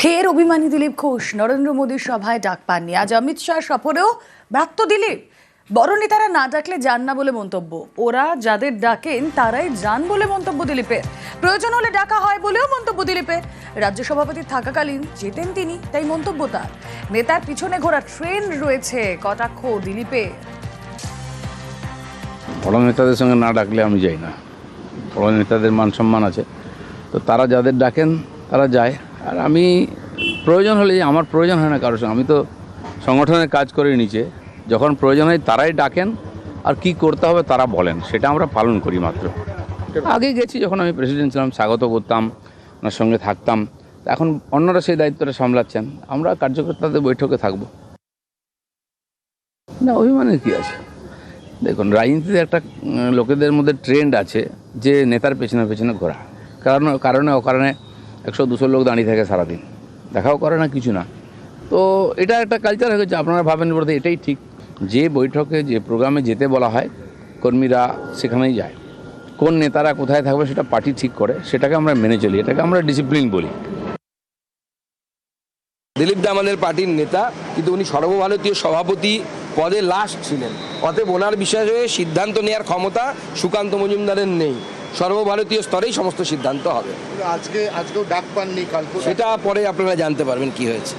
ফের অভিমানী দিলীপ ঘোষ, নরেন্দ্র মোদীর সভায় ডাক পাননি। আজ অমিত শাহ সফরেও ব্যর্থ দিলীপ। বড় নেতারা না ডাকলে যান না বলে মন্তব্য। ওরা যাদের ডাকেন, তারাই যান বলে মন্তব্য দিলীপের। প্রয়োজন হলে ডাকা হয় বলেও মন্তব্য দিলীপের। রাজ্য সভাপতি থাকাকালীন যেতেন তিনি, তাই মন্তব্য তার। নেতার পিছনে ঘোরা ট্রেন রয়েছে কটাক্ষ দিলীপের। বড় নেতাদের সঙ্গে না ডাকলে আমি যাই না। বড় নেতাদের মান সম্মান আছে। তো তারা যাদের ডাকেন, তারা যায়। আর আমি প্রয়োজন হলে, আমার প্রয়োজন হয় না কারোর সঙ্গে। আমি তো সংগঠনের কাজ করে নিচে। যখন প্রয়োজন হয় তারাই ডাকেন, আর কি করতে হবে তারা বলেন। সেটা আমরা পালন করি মাত্র। আগে গেছি যখন আমি প্রেসিডেন্ট ছিলাম, স্বাগত করতাম, ওনার সঙ্গে থাকতাম। এখন অন্যরা সেই দায়িত্বটা সামলাচ্ছেন। আমরা কার্যকর্তাদের বৈঠকে থাকব। না, অভিমানের কী আছে? দেখুন, রাজনীতিতে একটা লোকেদের মধ্যে ট্রেন্ড আছে যে নেতার পেছনে পেছনে ঘোরা। কারণ, কারণে অকারণে একশো দুশো লোক দাঁড়িয়ে থাকে সারাদিন। দেখাও করে না, কিছু না। তো এটা একটা কালচার হয়ে গেছে আপনারা ভাবেন বলতে এটাই ঠিক। যে বৈঠকে, যে প্রোগ্রামে যেতে বলা হয়, কর্মীরা সেখানেই যায়। কোন নেতারা কোথায় থাকবে সেটা পার্টি ঠিক করে, সেটাকে আমরা মেনে চলি, এটাকে আমরা ডিসিপ্লিন বলি। দিলীপ দা আমাদের পার্টির নেতা, কিন্তু উনি সর্বভারতীয় সভাপতি পদে লাস্ট ছিলেন। অতএব ওনার বিষয়ে সিদ্ধান্ত নেওয়ার ক্ষমতা সুকান্ত মজুমদারের নেই। সর্বভারতীয় স্তরেই সমস্ত সিদ্ধান্ত হবে। আজকে আজকেও ডাক পাননি কালকে। সেটা পরে আপনারা জানতে পারবেন কি হয়েছে।